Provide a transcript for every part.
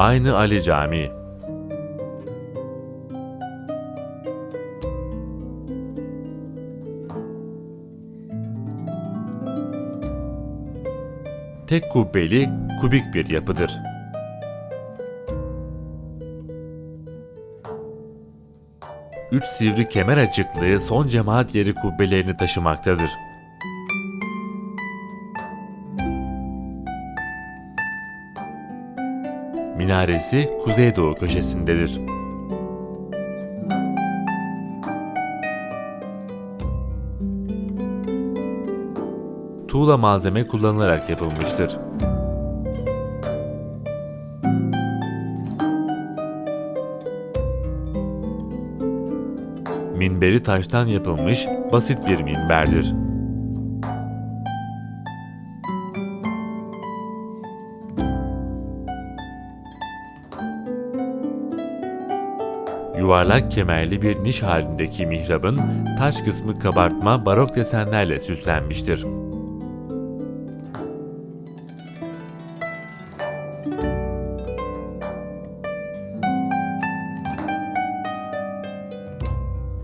Aynı Ali Camii. Tek kubbeli, kubik bir yapıdır. Üç sivri kemer açıklığı son cemaat yeri kubbelerini taşımaktadır. Minaresi kuzeydoğu köşesindedir. Tuğla malzeme kullanılarak yapılmıştır. Minberi taştan yapılmış basit bir minberdir. Yuvarlak kemerli bir niş halindeki mihrabın taş kısmı kabartma barok desenlerle süslenmiştir.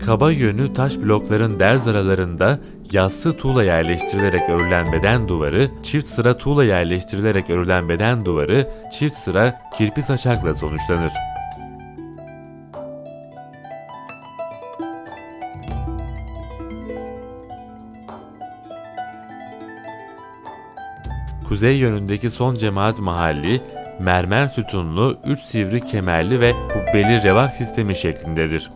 Kaba yönü taş blokların derz aralarında yassı tuğla yerleştirilerek örülen beden duvarı, çift sıra tuğla yerleştirilerek örülen beden duvarı, çift sıra kirpi saçakla sonuçlanır. Kuzey yönündeki son cemaat mahalli, mermer sütunlu, üç sivri kemerli ve kubbeli revak sistemi şeklindedir.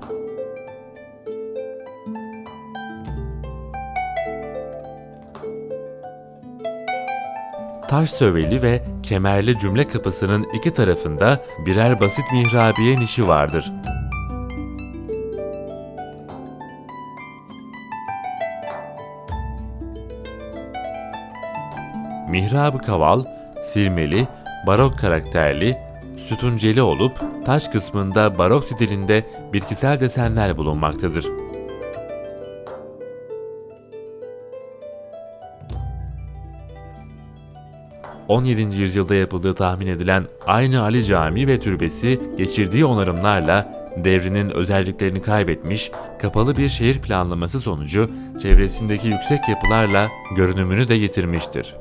Taş söveli ve kemerli cümle kapısının iki tarafında birer basit mihrabiye nişi vardır. Mihrab-ı kaval, silmeli, barok karakterli, sütunceli olup taş kısmında barok stilinde bitkisel desenler bulunmaktadır. 17. yüzyılda yapıldığı tahmin edilen aynı Ali Camii ve türbesi geçirdiği onarımlarla devrinin özelliklerini kaybetmiş, kapalı bir şehir planlaması sonucu çevresindeki yüksek yapılarla görünümünü de yitirmiştir.